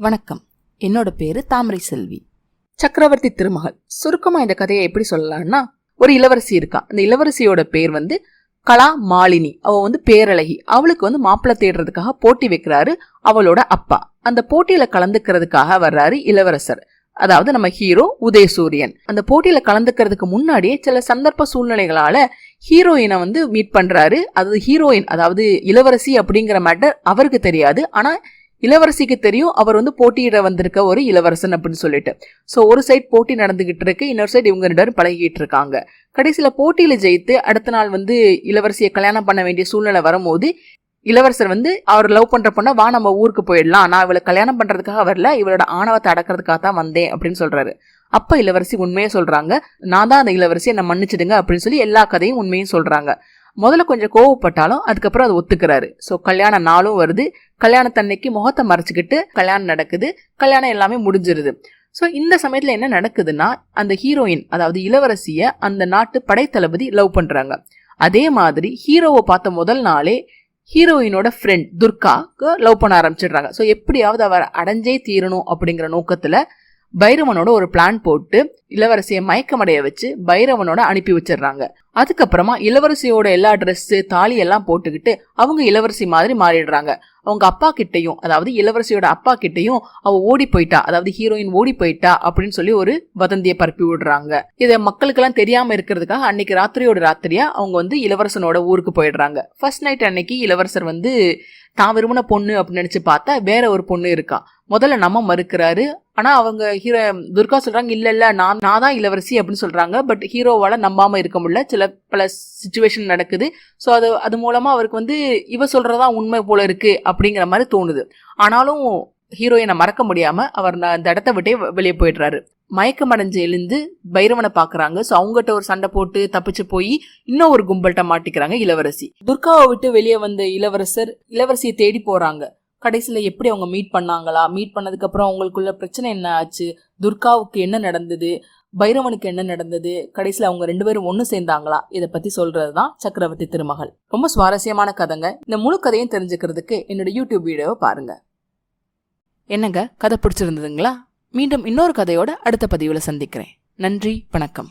வணக்கம். என்னோட பேரு தாமரை செல்வி. சக்கரவர்த்தி திருமகள். சுருக்கமா இந்த கதையை எப்படி சொல்லலாம்னா ஒரு இளவரசி இருக்கா. அந்த இளவரசியோட பேர் வந்து கலா மாலினி. அவ வந்து பேரழகி. அவளுக்கு வந்து மாப்பிள்ளை தேடுறதுக்காக போட்டி வைக்கிறாரு அவளோட அப்பா. அந்த போட்டியில கலந்துக்கிறதுக்காக வர்றாரு இளவரசர். அதாவது நம்ம ஹீரோ உதயசூரியன். அந்த போட்டியில கலந்துக்கிறதுக்கு முன்னாடியே சில சந்தர்ப்ப சூழ்நிலைகளால ஹீரோயினை வந்து மீட் பண்றாரு. அதாவது ஹீரோயின் அதாவது இளவரசி அப்படிங்கிற மேட்டர் அவருக்கு தெரியாது. ஆனா இளவரசிக்கு தெரியும் அவர் வந்து போட்டியிட வந்திருக்க ஒரு இளவரசன் அப்படின்னு சொல்லிட்டு. ஸோ ஒரு சைட் போட்டி நடந்துகிட்டு இருக்கு இன்னொரு சைடு இவங்க ரெண்டு பழகிட்டு இருக்காங்க. கடைசியில் போட்டியில் ஜெயித்து அடுத்த நாள் வந்து இளவரசியை கல்யாணம் பண்ண வேண்டிய சூழ்நிலை வரும்போது இளவரசர் வந்து அவர் லவ் பண்ற பொண்ணை வா நம்ம ஊருக்கு போயிடலாம். நான் இவளை கல்யாணம் பண்றதுக்காக வரல. இவளோட ஆணவத்தை அடக்கிறதுக்காக தான் வந்தேன் அப்படின்னு சொல்றாரு. அப்ப இளவரசி உண்மையை சொல்றாங்க. நான் தான் அந்த இளவரசியை என்னை மன்னிச்சிடுங்க அப்படின்னு சொல்லி எல்லா கதையும் உண்மையும் சொல்றாங்க. முதல்ல கொஞ்சம் கோவப்பட்டாலும் அதுக்கப்புறம் அது ஒத்துக்கிறாரு. ஸோ கல்யாண நாளும் வருது. கல்யாணத்தன்னைக்கு முகத்தை மறைச்சிக்கிட்டு கல்யாணம் நடக்குது. கல்யாணம் எல்லாமே முடிஞ்சிருது. ஸோ இந்த சமயத்தில் என்ன நடக்குதுன்னா அந்த ஹீரோயின் அதாவது இளவரசியை அந்த நாட்டு படைத்தளபதி லவ் பண்ணுறாங்க அதே மாதிரி ஹீரோவை பார்த்த முதல் நாளே ஹீரோயினோட ஃப்ரெண்ட் துர்காக்கு லவ் பண்ண ஆரம்பிச்சிடுறாங்க. ஸோ எப்படியாவது அவர் அடைஞ்சே தீரணும் அப்படிங்கிற நோக்கத்தில் பைரவனோட ஒரு பிளான் போட்டு இளவரசியை மயக்கமடைய வச்சு பைரவனோட அனுப்பி வச்சிடுறாங்க. அதுக்கப்புறமா இளவரசியோட எல்லா ட்ரெஸ்ஸு தாலி எல்லாம் போட்டுக்கிட்டு அவங்க இளவரசி மாதிரி மாறிடுறாங்க. அவங்க அப்பா கிட்டையும் அதாவது இளவரசியோட அப்பா கிட்டையும் அவ ஓடி போயிட்டா அதாவது ஹீரோயின் ஓடி போயிட்டா அப்படின்னு சொல்லி ஒரு வதந்தியை பரப்பி விடுறாங்க. இதை மக்களுக்கெல்லாம் தெரியாம இருக்கிறதுக்காக அன்னைக்கு ராத்திரியோட ராத்திரியா அவங்க வந்து இளவரசனோட ஊருக்கு போயிடுறாங்க. ஃபர்ஸ்ட் நைட் அன்னைக்கு இளவரசர் வந்து தான் விரும்பின பொண்ணு அப்படின்னு நினைச்சு பார்த்தா வேற ஒரு பொண்ணு இருக்கா. முதல்ல நம்ம மறுக்கிறாரு. ஆனா அவங்க ஹீரோ துர்கா சொல்றாங்க இல்ல இல்ல நான் நான் தான் இளவரசி அப்படின்னு சொல்றாங்க. பட் ஹீரோவால நம்பாம இருக்க முடியல. சில பல சுச்சுவேஷன் நடக்குது. ஸோ அது அது மூலமா அவருக்கு வந்து இவ சொல்றதா உண்மை போல இருக்கு அப்படிங்கிற மாதிரி தோணுது. ஆனாலும் ஹீரோயினை மறக்க முடியாம அவர் அந்த இடத்த விட்டே வெளியே போயிடுறாரு. மயக்கமடைஞ்சு எழுந்து பைரவனை பாக்குறாங்க. ஸோ அவங்ககிட்ட ஒரு சண்டை போட்டு தப்பிச்சு போய் இன்னும் ஒரு கும்பல்கிட்ட மாட்டிக்கிறாங்க இளவரசி. துர்காவை விட்டு வெளியே வந்த இளவரசர் இளவரசியை தேடி போறாங்க. கடைசியில் எப்படி அவங்க மீட் பண்ணாங்களா? மீட் பண்ணதுக்கப்புறம் அவங்களுக்குள்ள பிரச்சனை என்ன ஆச்சு? துர்காவுக்கு என்ன நடந்தது? பைரவனுக்கு என்ன நடந்தது? கடைசியில் அவங்க ரெண்டு பேரும் ஒன்று சேர்ந்தாங்களா? இதை பற்றி சொல்கிறது தான் சக்கரவர்த்தி திருமகள். ரொம்ப சுவாரஸ்யமான கதைங்க. இந்த முழு கதையும் தெரிஞ்சுக்கிறதுக்கு என்னோட யூடியூப் வீடியோவை பாருங்கள் என்னங்க? கதை பிடிச்சிருந்ததுங்களா? மீண்டும் இன்னொரு கதையோட அடுத்த பதிவில் சந்திக்கிறேன். நன்றி வணக்கம்.